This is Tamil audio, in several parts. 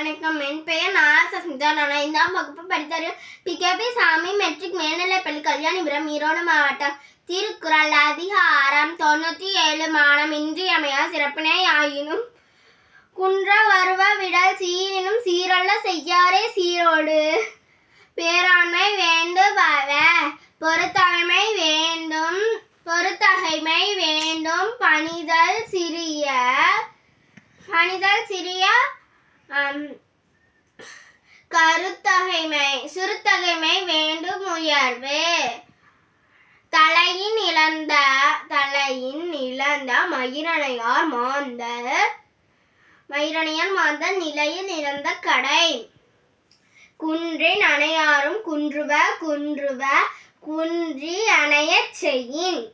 வணக்கம். என் பெயர் நாசஸ்மிதா நான் ஐந்தாம் வகுப்பு படித்தாரு பிகேபி சாமி மெட்ரிக் மேல்நிலைப்பள்ளி கல்யாணிபுரம் ஈரோடு மாவட்டம் திருக்குறள். அதிகாரம் தொண்ணூற்றி ஏழு மானம் இன்றியமையா சிறப்பினை ஆயினும் குன்ற வருவ விடல் சீரினும் சீரல்ல செய்யாரே சீரோடு. பேராண்மை வேண்டுபவ பொறுத்தகைமை வேண்டும் பொறுத்தகைமை வேண்டும். பணிதல் சிறிய பணிதல் சிறிய கருத்தகைமை சிறுத்தகைமை வேண்டும் உயர்வு. தலையின் இழந்த தலையின் இழந்த மயிரணையார் மாந்த மயிரணையார் மாந்த நிலையில் இழந்த கடை. குன்றின் அணையாரும் குன்றுவ குன்றுவ குன்றி அணையச் செய்யின்.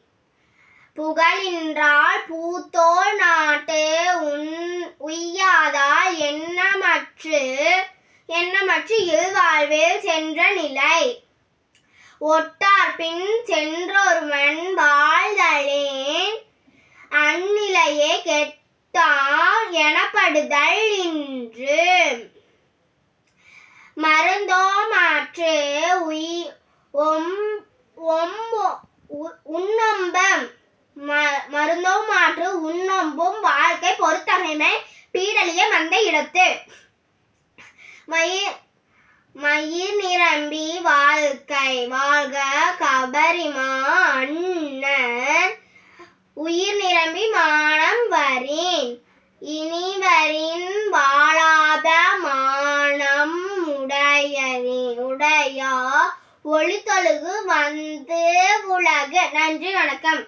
புகழின்றால் பூத்தோல் நாட்டு எண்ணமற்று எண்ணமற்று இல்வாழ்வில் சென்ற நிலை. ஒட்டார்பின் சென்றொருவன் வாழ்தலேன். அந்நிலையே கெட்டார் எனப்படுதல் இன்று. மருந்தோ மாற்று உய் ஒம் ஒம்போ உ- ம- மருந்தோ மாற்று உண்ணொம்பும் வாழ்க்கை பொறுத்தகைமை பீடலிய மந்த இடத்து. மயிர் மயிர் நிரம்பி வாழ்க்கை வாழ்க கபரிமா அண்ணன். உயிர் நிரம்பி மானம் வரின் இனிவரின் வாழாத மானம் உடையனே உடையா ஒளித்தொழுகு வந்து உலகு நன்றி வணக்கம்.